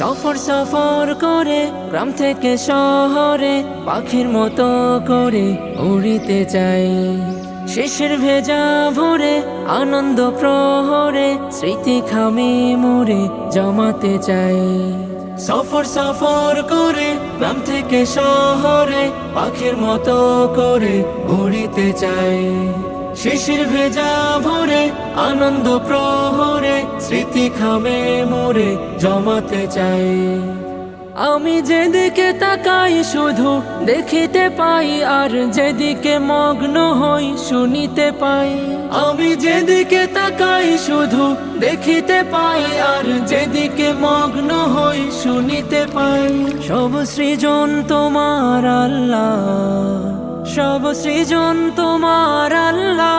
সফর সফর করে, গ্রাম থেকে শহরে, পাখির মতো করে উড়িতে চাই। শেষের ভেজা ভরে, আনন্দ প্রহরে, স্মৃতি খামি মুড়ে জমাতে চাই। সফর সফর করে, গ্রাম থেকে শহরে, পাখির মতো করে উড়িতে চাই। শিশির ভেজা ভরে, আনন্দ প্রহরে স্মৃতি খামে মোরে জমাতে চাই। আমি যেদিকে তাকাই শুধু দেখিতে পাই, আর যেদিকে মগ্ন হই শুনিতে পাই। আমি যেদিকে তাকাই শুধু দেখিতে পাই, আর যেদিকে মগ্ন হই শুনিতে পাই। সব সৃজন তোমার আল্লাহ, সব সৃজন তোমার আল্লাহ।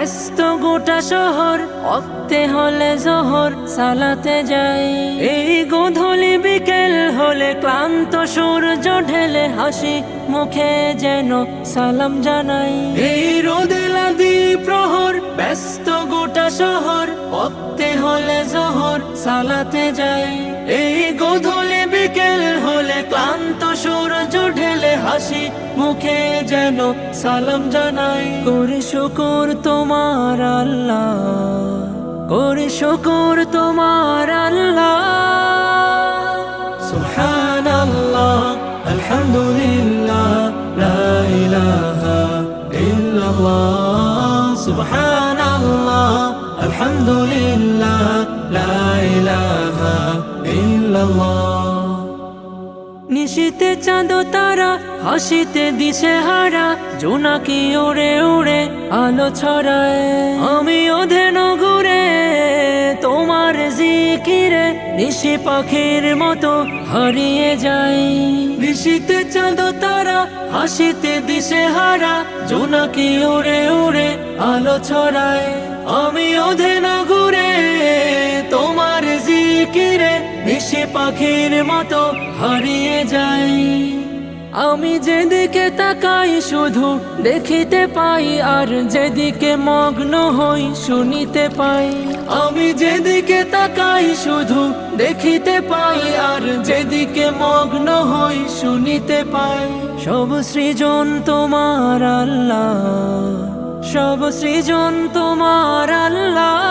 ব্যস্ত গোটা শহর, অক্তে হলে জহর, সালাতে যাই। এই গোধূলি বিকেল হলে ক্লান্ত সূর্য ঢেলে হাসি মুখে যেন সালাম জানাই। এই রোদেলাদি প্রহর, ব্যস্ত গোটা শহর, অক্তে হলে জহর, সালাতে যাই। এই গোধূলি বিকেল হলে মুখে যেন সালাম জানাই। করে শুকুর তোমার আল্লাহ। করে শুকুর তোমার আল্লাহ। সুবহানাল্লাহ, আলহামদুলিল্লাহ, লা সুবহানাল্লাহ, আলহামদুলিল্লাহ ইল্লাল্লাহ। নিশিতে চাঁদ তারা, হাসিতে দিশে হারা, জোনাকি উড়ে উড়ে আলো ছড়ায়। আমি ওধেন ঘুরে তোমার জিকিরে, নিশি পাখির মতো হারিয়ে যাই। নিশিতে চাঁদ তারা, হাসিতে দিশে হারা, জোনাকি উড়ে উড়ে আলো ছড়ায়। আমি ওধেন ঘুরে জিকিরে নিশে পাখির মতো হারিয়ে যাই। আমি যেদিকে তাকাই শুধু দেখিতে পাই, আর যেদিকে মগ্ন হই শুনিতে পাই। আমি যেদিকে তাকাই শুধু দেখিতে পাই, আর যেদিকে মগ্ন হই শুনিতে পাই। সব সৃজন তোমার আল্লাহ, সব সৃজন তোমার আল্লাহ।